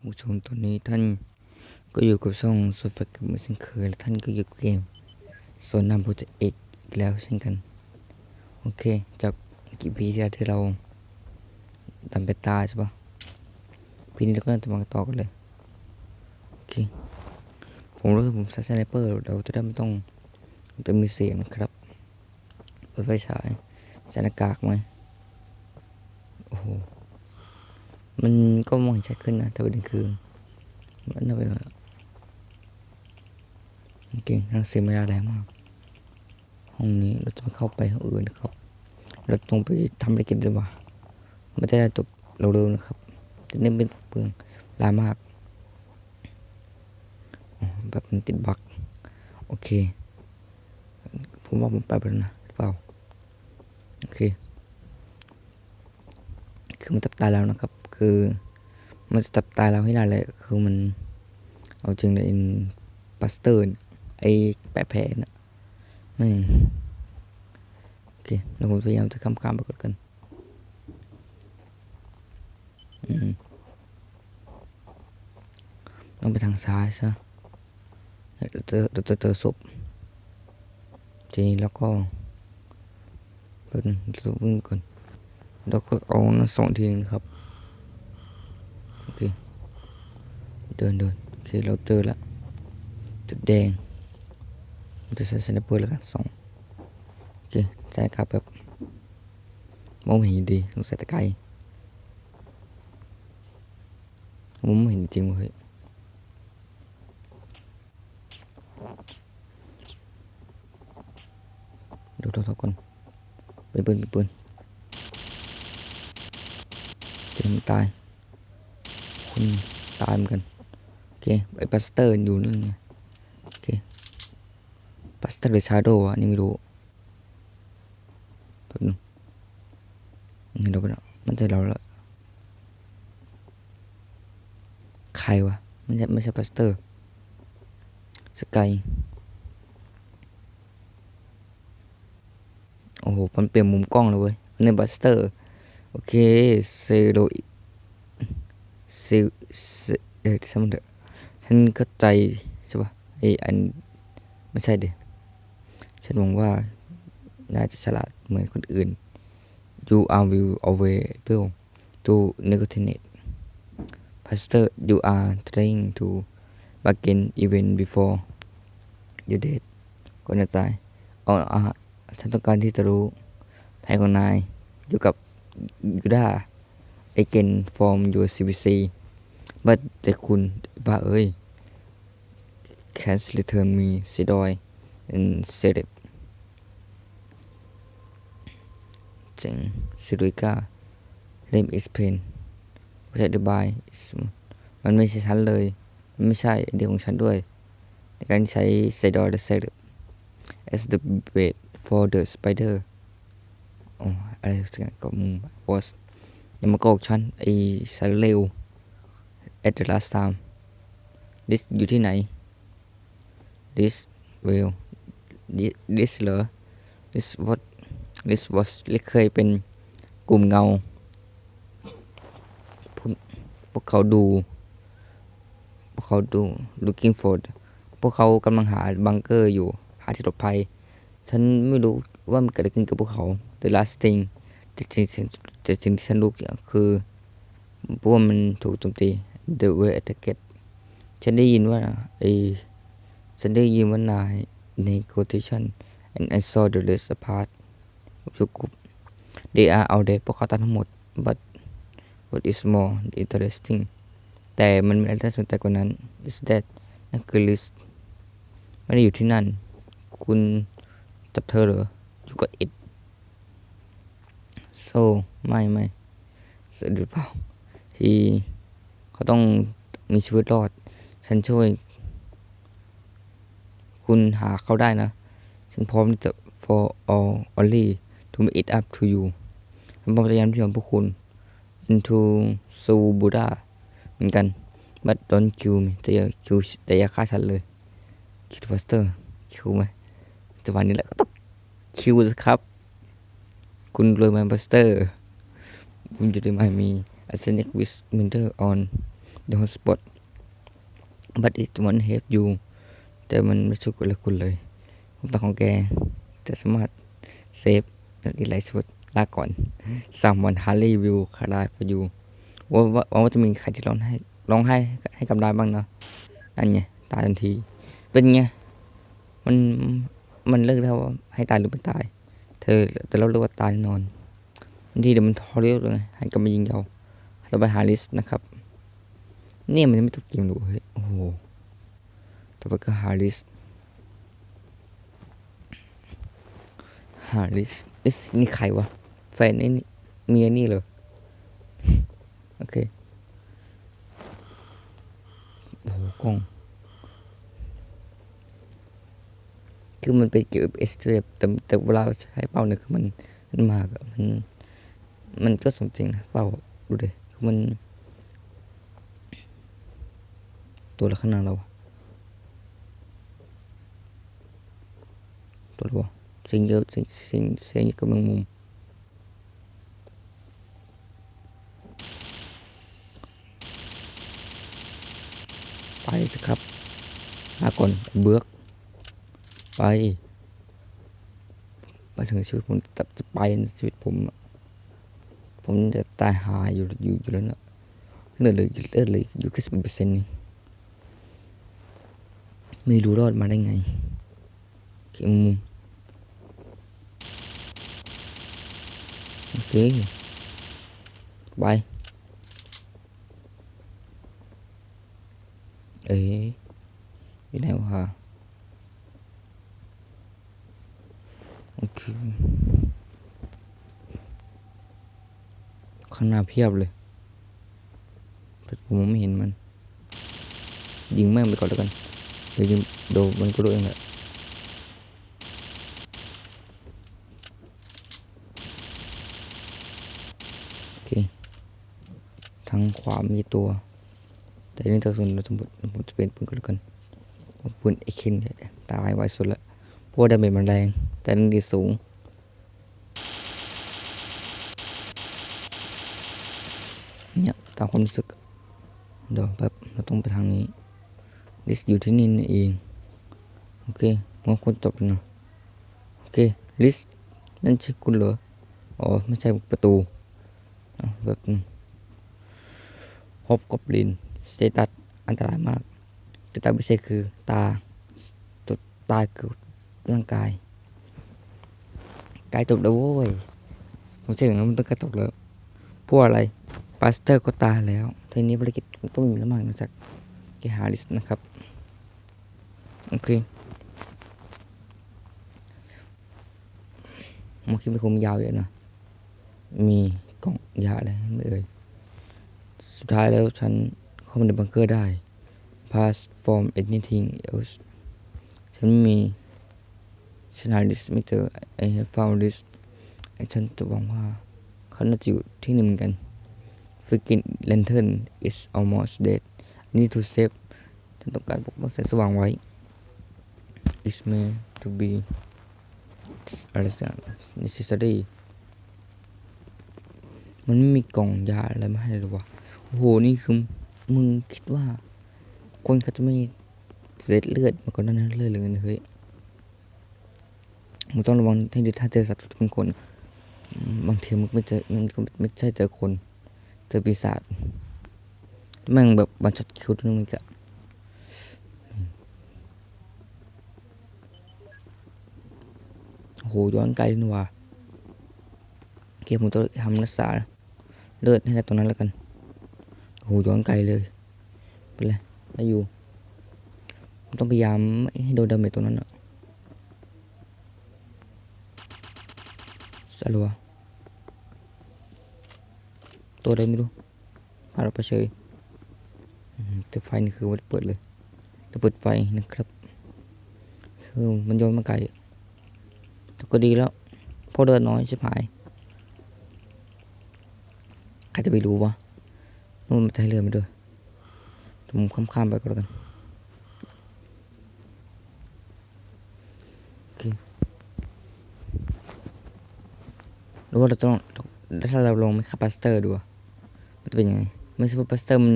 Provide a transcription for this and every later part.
ท่านผู้ชมตอนนี้ท่านก็อยู่กับช่องโซฟากับเหมือนเช่นเคยและท่านก็อยู่กับเกมโซนนำโปรเจกต์อีกแล้วเช่นกัน โอเค จากกี่ปีที่แล้วที่เราทำไปตายใช่ปะปีนี้เราก็จะมาต่อกันเลย โอเค ผมรู้สึกผมใช้สไนเปอร์เราจะได้ไม่ต้องจะมีเสียงนะครับเปิดไฟฉายใส่หน้ากากไหมโอ้โห มันก็มองเห็นชัดขึ้นนะแต่ประเด็นคือ มันน่าไปหน่อยเก่งรังสีไม่ได้แรงมาก ห้องนี้เราจะไม่เข้าไปห้องอื่นนะครับ เราต้องไปทำอะไรกินดีกว่าไม่ได้จบเราเร็วนะครับ จะเน้นเป็นเปลืองลามากแบบมันติดบักโอเค ผมว่าผมไปไปแล้วนะเปล่า โอเค คือมันตับตายแล้วนะครับ คือมันจะตับตายเราให้ได้เลย คือมันเอาจริงเลยอินปัสเตอร์น่ะไอแปะแผลนะไม่โอเคเราผมพยายามจะข้ามข้ามไปก่อนกันอืมต้องไปทางซ้ายซะเราจอเราจะเจอศพทีนี้แล้วก็แป๊บนึงวิ่งก่อนแล้วก็เอานะสองทีนะครับ โอเค เดินเดินโอเค เราเจอล้วจุดแดงเราจะใส่สไนเปอร์แล้วกันสองโอเคใส่ครับแบบมองไม่เห็นดีต้องใส่ตะไคร้ผมไม่เห็นจริงเว้ยดูตัวๆก่อนเป็นปืนเป็นปืนเจมตาย คุณตายเหมือนกัน โอเคไอ้ปัสเตอร์อยู่นั่นไงโอเคปัสเตอร์หรือชาโดว์อันนี้ไม่รู้แป๊บนึงเงินเราไปแล้วมันใช่เราล้วใครวะม่ใช่ไม่ใช่ปัสเตอร์สกายโอ้โหมันเปลี่ยนมุมกล้องเลยเว้ยอันนี้บัสเตอร์ โอเคเซโรเซเซเออสมเถอะฉันเข้าใจใช่ปะไออันไม่ใช่เด็ฉันหวังว่าน่าจะฉลาดเหมือนคนอื่น you are will available to negotiate pastor you are trying to bargain even before you date ก่อนจะตายเอาอะฉันต้องการที่จะรู้แผนของนายอยู่กับยูดา again from your CVC but แต่คุณบ้าเอ้ย can return me เสียดอย and said it เจ๋งซิรุยกา let me explain ไม่ใช่อธิบายมันไม่ใช่ฉันเลยมันไม่ใช่เดียวของฉันด้วย ในการใช้ s e d o r และ s e d as the bait for the spider อ๋ออะไรสักอย่างก็มึง was อย่ามาโกหกฉันไอ้สารเลว at the last time this อยู่ที่ไหน this well this this เหรอ this what this was เคยเป็นกลุ่มเงาพวกพวกเขาดู พวกเขาดู looking for พวกเขากำลังหาบังเกอร์อยู่ หาที่หลบภัย ฉันไม่รู้ว่ามันเกิดอะไรขึ้นกับพวกเขา the last thing แต่สิ่งแต่สิ่งที่ฉันรู้อย่างคือพวกมันถูกโจมตี the way attack ฉันได้ยินว่าไอฉันได้ยินว่านาย negotiation and I saw the rest apart ทุกกลุ่ม they are out there พวกเขาตายทั้งหมด but what is more interesting แต่มันมีอะไรที่น่สนใจกว่านั้น is that นั่นคือ list ไม่ได้อยู่ที่นั่น คุณจับเธอเหรอ you got it so ไม่ไม่เสร็จหรือเปล่าที่เขาต้องมีชีวิตรอด ฉันช่วย คุณหาเขาได้นะ ฉันพร้อมจะ for all only to make it up to you ฉันพร้อมจะยันที่ของพวกคุณ into su Buddha เหมือนกัน but don't kill me แต่อย่า kill แต่อย่าฆ่าฉันเลยคิดฟัสเตอร์คิวไหมจังหวะนี้แหละก็ต้องคิวสิครับ คุณรวยแมนบัสเตอร์ คุณจะได้ไม่มี arsenic with winter on the hotspot but it won't help you แต่มันไม่ช่วยคุณเลยคุณเลยผมต้องของแกจะสามารถเซฟและอีกหลายชุดลาก่อน someone hardly will cry for you ว่าว่าว่าว่าจะมีใครที่ร้องให้ร้องไห้ให้กับได้บ้างเนาะนั่นไงตายทันที เป็นไง มันมันเลิกแล้วว่าให้ตายหรือไม่ตาย เธอแต่เราเลือกว่าตายนอนบางทีเดี๋ยวมันทอเรียบเลยหันกลับมายิงเราต่อไปหาลิสนะครับ เนี่ยมันไม่จบเกมหรอเฮ้ยโอ้โหต่อไปก็ฮาริสฮาริสเอ๊ะนี่ใครวะแฟนนี่เมียนี่เหรอโอเคโอ้โหกล้อง คือมันเป็นเกี่ยวกับเอสเตแต่แต่เวลาใช้เป้าเนี่ยคือมันมันมากมันมันก็สมจริงนะเป้าดูดิคือมัน ตัวละขนาดเราตัวละวะสิ่งเยอะสิ่งสิ่งเสียงกับแมงมุมไปสิครับลาก่อนเบือก ไป ไปถึงชีวิตผมจะไปในชีวิตผมผมจะตายหาอยู่อยู่อยู่แล้วเนอะเลือดเลยเลือดเลยอยู่แค่สิบเปอร์เซ็นต์นี่ไม่รู้รอดมาได้ไงโอเคมุมโอเคไปเอ๊ะอยู่ไหนวะ โอเคข้างหน้าเพียบเลยแต่ผมไม่เห็นมัน ยิงแม่งไปก่อนแล้วกันเดี๋ยวยิงโดมันก็รู้เองแหละโอเคทางขวามีตัว แต่นี่ถ้าส่วนสมมติผมจะเป็นปืนก็แล้วกันปืนไอเคนเนี่ยตายไวสุดละเพราะ ว่าดาเมจมันแรง แต่นั่นดีสูง เนี่ยตามความรู้สึกเดี๋ยวแบบเราต้องไปทางนี้ลิสอยู่ที่นี่นเองโอเคงั้นคนจบแล้วนะโอเคลิสนั่นใช่คุณเหรออ๋อไม่ใช่ประตูแบบนึงพบกอบลินสเตตัสอันตรายมากสเตตัสพิเศษคือตาจุดตายคือ ร่างกายกายตกแล้วโว้ยผมเชื่ออย่างนั้นมันต้องกระตกแล้วพวกอะไรปาสเตอร์ก็ตายแล้วทีนี้ภารกิจต้องมีแล้วมากนอกจากแกหาลิสนะครับโอเคมันคิดเป็นคงยาวเยอะนะมีกล่องยาอะไรไม่เอ่ยสุดท้ายแล้วฉันเข้ามาในบังเกอร์ได้ pass from anything else ฉันไม่มี ฉันหา list ไม่เจอ I have found list ฉันจะหวังว่าเขาน่าจะอยู่ที่หนี่เหมือนกัน freaking lantern is almost dead I need to save ฉันต้องการปกป้องแสงสว่างไว้ is meant to be อะไรสักอย่าง necessary มันไม่มีกล่องยาอะไรมาให้เลยวะโอ้โห นี่คือมึงคิดว่า คนเขาจะไม่เสียเลือดมาก่อนหนานั้นเลยเลยเฮ้ย มึงต้องระวังให้ดีถ้าเจอสัตว์เป็นคน บางทีมันไม่เจอมันก็ไม่ใช่เจอคน เจอปีศาจแม่งแบบบันชัดคิวตรงนี้กะโอ้โหย้อนไกลนี่ว่าโอเคผมต้องทำรักษาเลือดให้ได้ตรงนั้นแล้วกันโหย้อนไกลเลยเป็นไรได้อยู่ต้องพยายามไม่ให้โดนดาเมจตรงนั้นอะ สลัวตัวใดไม่รู้พาเราไปเฉยอืมแต่ไฟนี่คือว่าเปิดเลยจะเปิดไฟนะครับ คือมันโยนมาไกลแต่ก็ดีแล้วเพราะเดินน้อยชิบหายใครจะไปรู้วะนู่นมันจะให้เรือมาด้วยผมข้ามข้ามๆไปก็แล้วกันโอเค หรือว่าเราต้องถ้าเราลงไม่คาปาสเตอร์ดูมันจะเป็นยังไงไม่ใช่ว่าปาสเตอร์มัน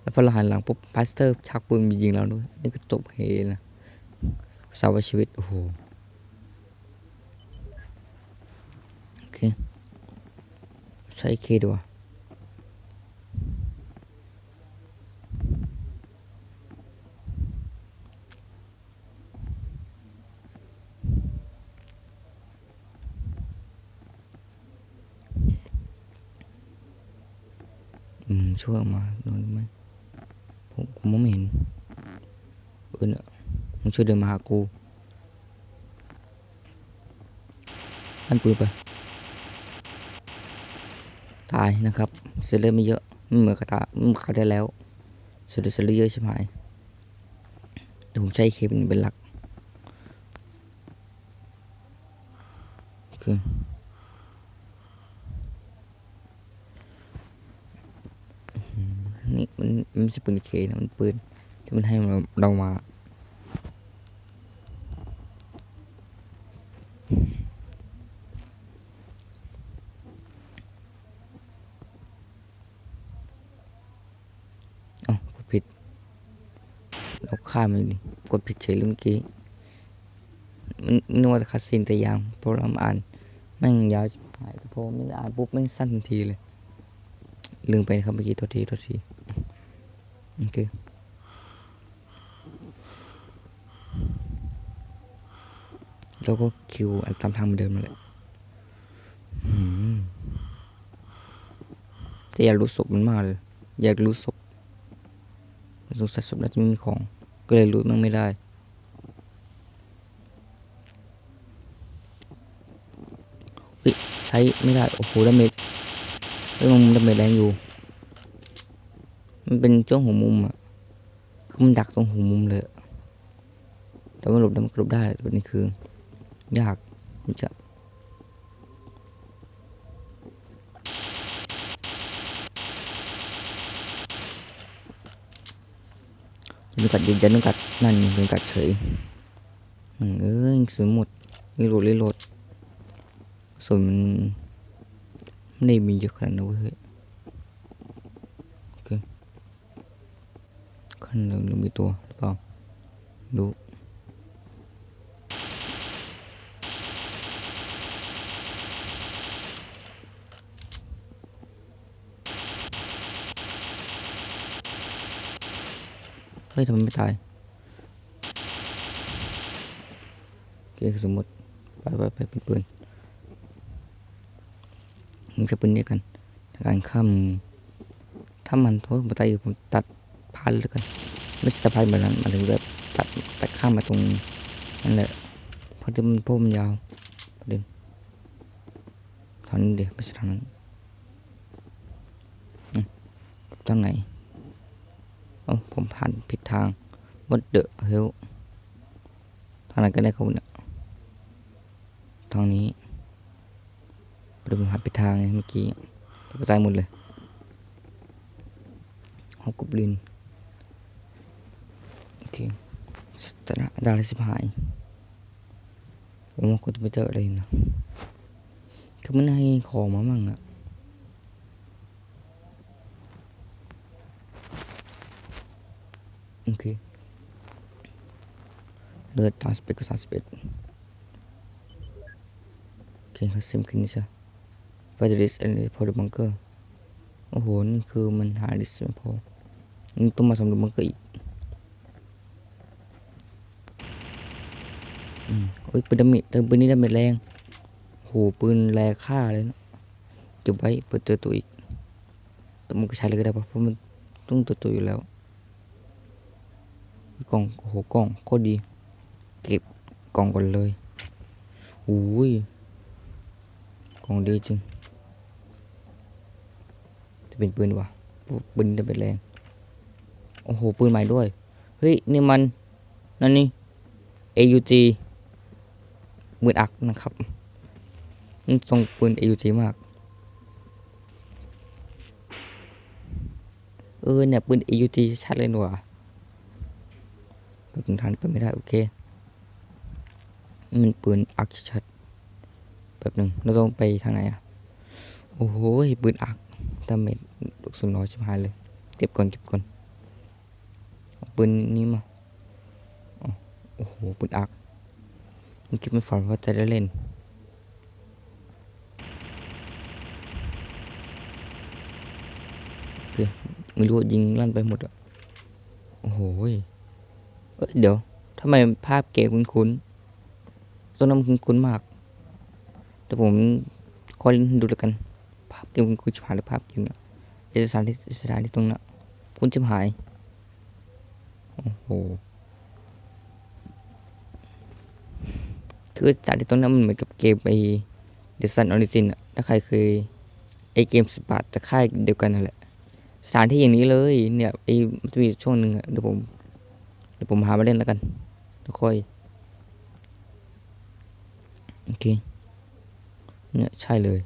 เราแล้วพอเราหันหลังปุ๊บพาสเตอร์ชักปืนมียิงเราด้วยนี่ก็จบเฮนะสาวชีวิตโอ้โหโอเคใช้เคดีก ว่ามึงช่วยออมาโดนไหมผมผมมองไม่เห็นเออเนี่ยมึงช่วยเดินมาหากูอันปืนไป ตายนะครับเซเลไม่เยอะไม่เหมือนกระตาไม่เหมือนเขาได้แล้วเซเลเซเลเยอะใช่ไหมเดี๋ยวผมใช้เคเป็นเป็นหลักโอเคอื้อหือ นี่มันมันไม่ใช่ปืนเคนะมันปืนที่มันให้เราเรามาอ้ากดผิด เราข้ามไปนี่กดผิดเฉยเลยเมื่อกี้มันนึกว่าคัดซีนแต่ยางเพราะเราอ่านแม่งยาวหายแต่พอไม่ได้อ่านปุ๊บแม่งสั้นทันทีเลย ลืมไปนะครับเมื่อกี้โทษทีโทษทีโอเคแล้วก็คิวตามทางเหมือนเดิมนั่นแหละอืมแต่อยากรู้ศพมันมากเลย อยากรู้ศพสงสัยศพน่าจะไม่มีของ ก็เลยรู้มันไม่ได้ใช้ไม่ได้ โอ้โหดาเมจ เฮ้ยมันดาเมจแรงอยู่ มันเป็นช่วงหัวมุมอะคือมันดักตรงหัวมุมเลยแต่ว่าหลบได้มันก็หลบได้แต่ประเด็นคือ ยากมันจะยุงกัดยืนยันยุงกัดนั่นยุงกัดเฉยเอ้ยสวยหมดรีโหลดรีโหลดส่วนมัน ไม่ได้มีเยอะขนาดนั้นเว้ยเฮ้ยโอเคขั้น เริ่มมีตัวหรือเปล่าดูเฮ้ยทำไมไม่ตายโอเคสมมติไปไปไปเป็นปืนผมจะปืนนี้กันถ้าการข้ามถ้ามันโทษมตายอยู่ผมตัดพันเลยกันไม่ใช่ตัดพันแบบนั้นมายถึงแบบตัดตัดข้ามมาตรงนั่นแหละเพราะที่มันพวกมันยาวประเด็นทางนี้เดี๋ยวไม่ใช่ทางนั้นอืมทางไหนอ้ผมผ่านผิดทางวัดเดอะเฮลทางไหนก็ได้ครับเนี่ยทางนี้ ดี๋ยวผมผ่านผิดทางเมื่อกี้ตกใจหมดเลยฮอกกบลินโอเคสตาร์ดาร์สิบหายผมว่าคุณจะไปเจออะไรนะคือมันให้ของมามั่งอะโอเคเลือดตามสเปกก็สามสิบเอ็ดโอเคครับซิมคินนี่ใช่ ไฟเดริสเอลพอดบังเกอร์โอ้โห นี่คือมันหาดิสไม่พอนี่ต้องมาสำรวจบังเกอร์อีกอืมอ้ยปืนดาเมจเติมปืนนี้ดาเมจแรงโหปืนแรงค่าเลยนะเก็บไว้เปิดเจอตัวอีกแต่มันก็ใช้เลยก็ได้ปะเพราะมันต้องตัวตัวอยู่แล้วกล่องโอ้โหกล่องโคตรดี เก็บกล่องก่อนเลยอุ้ยกล่องดีจริง เป็นปืนวะปืนจะเป็นแรงโอ้โหปืนใหม่ด้วย เฮ้ย นี่มัน นั่นนี่ AUG มืออักนะครับมันทรงปืน AUG มาก เออเนี่ยปืน AUG ชัดเลยหนัวแบบทางไปไม่ได้ โอเค มันปืนอักชัดแบบหนึ่งเราต้องไปทางไหนอะ โอ้โหปืนอักดาเมจ ลูกสุนน้อยชิบหายเลย เก็บก่อนเก็บก่อนปืนนี้มาอ๋อโอ้โหปืนอักเมื่อกี้ไม่ฝันว่าจะได้เล่นโอไม่รู้ยิงลั่นไปหมดอะโอ้โหเอ้ยเดี๋ยวทำไมภาพเกมคุ้นๆต้นน้ำคุ้นๆมากแต่ผมคอยดูแล้วกัน ภาพเกมคุ้นชิบหายหรือภาพจริงอะ ไอสถานที่สถานที่ตรงนั้นคุ้นชิบหาย โอ้โห คือจากที่ตรงนั้นมันเหมือนกับเกมไอเดซันออริจินอะถ้าใครเคยไอเกมสปาร์ตจะค่ายเดียวกันนั่นแหละ สถานที่อย่างนี้เลย เนี่ยไอมันจะมีช่วงหนึ่งอะเดี๋ยวผม เดี๋ยวผมหามาเล่นแล้วกันแล้วค่อยโอเค เนี่ยใช่เลย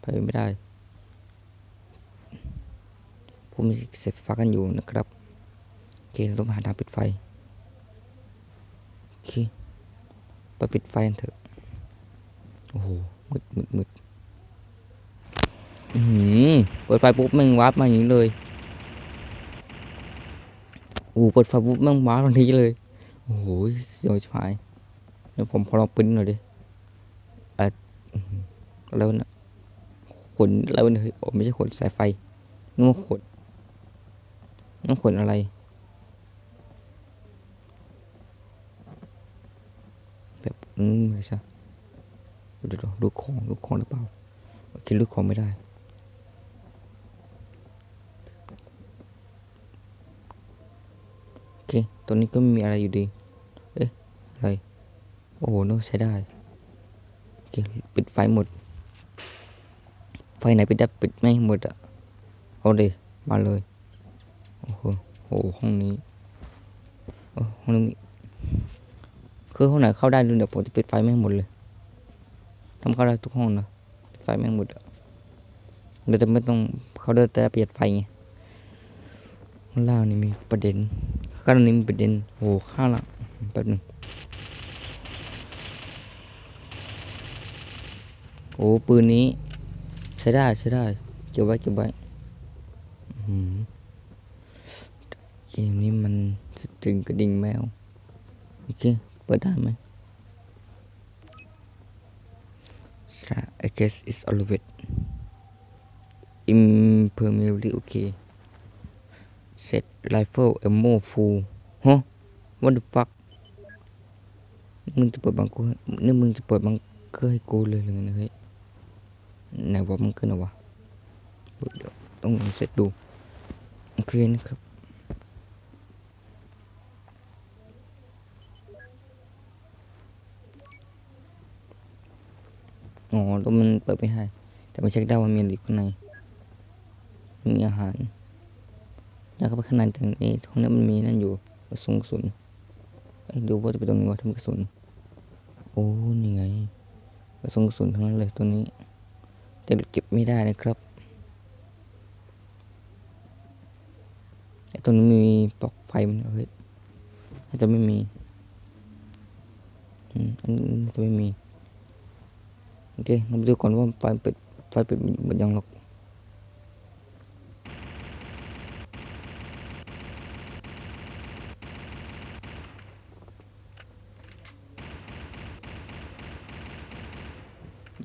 ไปไม่ได้ ผมมีเสพฟ้ากันอยู่นะครับเคเราต้องหาทางปิดไฟโอเคไปปิดไฟกันเถอะโอ้โหมืดมืดมืดอือหือเปิดไฟปุ๊บแม่งวาร์ปมาอย่างนี้เลยโอ้โหเปิดไฟปุ๊บแม่งวาร์ปทันทีเลยโอ้โหเสียวชิบหายเดี๋ยวผมขอลองปิ้นหน่อยดิเอ่ออื้อหือแล้วนะขนแล้วนะเฮ้ยโอ้ไม่ใช่ขนสายไฟนึกว่าขน น้ำขนอะไร แบบอืมไม่ใช่เดี๋ยวดูของดูของหรือเปล่าโอเคดูของไม่ได้โอเคตัวนี้ก็ไม่มีอะไรอยู่ดี เอ๊ะ อะไร โอ้โหน้ใช้ได้โอเคปิดไฟหมด ไฟไหนปิดได้ปิดไม่หมดอะเอาเลยมาเลย โอ้โหโหห้องนี้ห้องนี้คือห้องไหนเข้าได้ดูเดี๋ยวผมจะปิดไฟแม่งหมดเลยทำเข้าได้ทุกห้องนะไฟแม่งหมดเดี๋ยวจะไม่ต้องเขาเดินแต่เปลี่ยนไฟไงข้างล่างนี่มีประเด็นข้างนี้มีประเด็นโอ้โหข้างล่างแป๊บนึงโอ้ปืนนี้ใช้ได้ใช้ได้เก็บไว้เก็บไว้อื้อหือ เกมนี้มันสะตึงกระดิ่งแมว โอเค เปิดได้ไหม I guess it's all of it impermeably okay set rifle ammo full ฮะ what the fuck มึงจะเปิดบังกูให้นี่มึงจะเปิดบังเกอร์ให้กูเลยหรือไงเฮ้ยไหนว่ามันขึ้นเหรอวะเดี๋ยวต้องเสร็จดู โอเคนะครับ อ๋อแล้วมันเปิดไม่ได้แต่ไม่เช็คได้ว่ามีอะไรข้างใน มีอาหารแล้วก็ไปข้างในตรงนี้ตรงนี้มันมีนั่นอยู่กระสุนกระสุนเอ้ดูว่าจะไปตรงนี้ว่าทำกระสุน โอ้นี่ไงกระสุนกระสุนทั้งนั้นเลยตรงนี้ แต่เก็บไม่ได้นะครับไอ้ตรงนี้มีปลั๊กไฟมันเฮ้ยน่าจะไม่มี อืมอันนี้จะไม่มี โอเคเราไปดูก่อนว่าไฟปิดไฟปิดหมดยังหรอก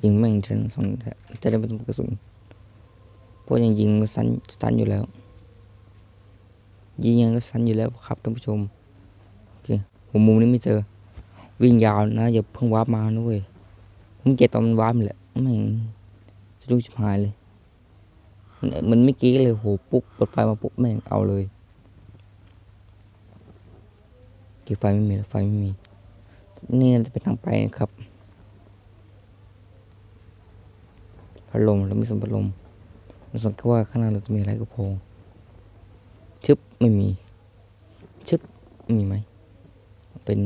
ยิงแม่งชั้นสองแจะได้ไม่ต้องกระสุนเพราะยังยิงก็สั้นสั้นอยู่แล้ว ยิงยังก็สั้นอยู่แล้วครับท่านผู้ชม โอเคผมมุมนี้ไม่เจอ วิ่งยาวนะอย่าเพิ่งวาร์ปมาด้วย ผมเกลียดตอนมันวาร์ปนี่แหละแม่งจะดูชิบหายเลยมันมันไม่กี้เลยโหปุ๊บเปิดไฟมาปุ๊บแม่งเอาเลยกี่ไฟไม่มีไฟไม่มี นี่จะเป็นทางไปนะครับพัดลมแล้วมีสมพัดลมเราสังเกตว่าข้างหน้าเราจะมีอะไรกระโปรงชึบไม่มีชึบมีไหมเป็น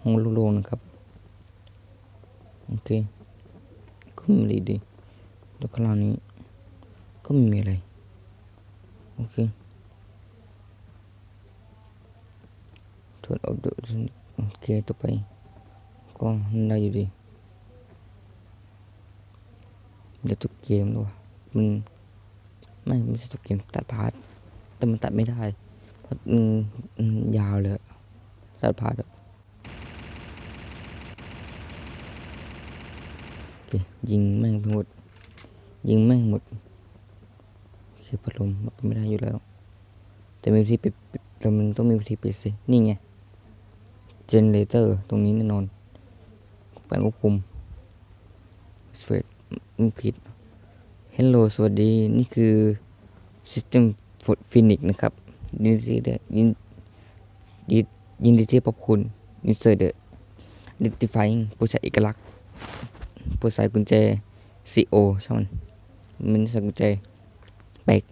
ห้องโล่งๆนะครับ โอเค ก็ไม่ดีดีแล้วข้างล่างนี้ก็ไม่มีอะไรโอเคถอดเอาดูโอเคต่อไปก็ได้อยู่ดีเดี๋ยวทุกเกมด้วยมันไม่ไม่ใช่ทุกเกมตัดพาร์ทแต่มันตัดไม่ได้เพราะมันยาวเลยตัดผ่านอะโอเค ยิงแม่งไปหมด ยิงแม่งหมดโอพัดลมมันเป็นไม่ได้อยู่แล้ว แต่มีวิธีปิดแต่มันต้องมีวิธีปิดสิ นี่ไง เจนเรเตอร์ตรงนี้แน่นอนแปลงควบคุมสเฟตมันผิด Hello สวัสดี นี่คือ System Phoenix นะครับ ยินดีได้ยินยินยินดีที่พบคุณ Insert the Identifying ผู้ใช้เอกลักษณ์ ผู้ใส่กุญแจ CO ช่างมันมันใส่กุญแจแปก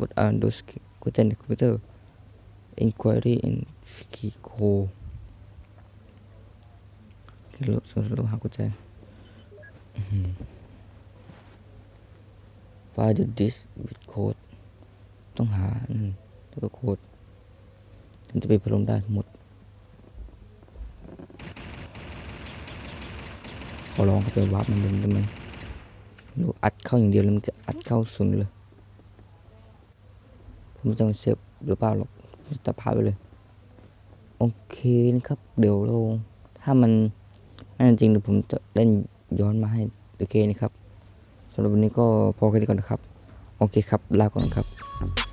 What are those กุญแจในคอมพิวเตอร์ Inquiry and Key Code คือโลกส่วนโลกหากุญแจ Find the disk with code ต้องหาแล้วก็โค้ดถึงจะไปพัดลมได้หมด ข อลองเข้าไปวาร์ปมันมันมันหนูอัดเข้าอย่างเดียวแล้วมันจะอัดเข้าศูนเลย ผมไม่จะมาเซฟหรือเปล่าหรอกจะพาไปเลย โอเคนะครับ เดี๋ยวเราถ้ามันไม่จริงเดี๋ยวผมจะเล่นย้อนมาให้โอเคนะครับสำหรับวันนี้ก็พอแค่นี้ก่อนนะครับ โอเคครับ ลาก่อนครับ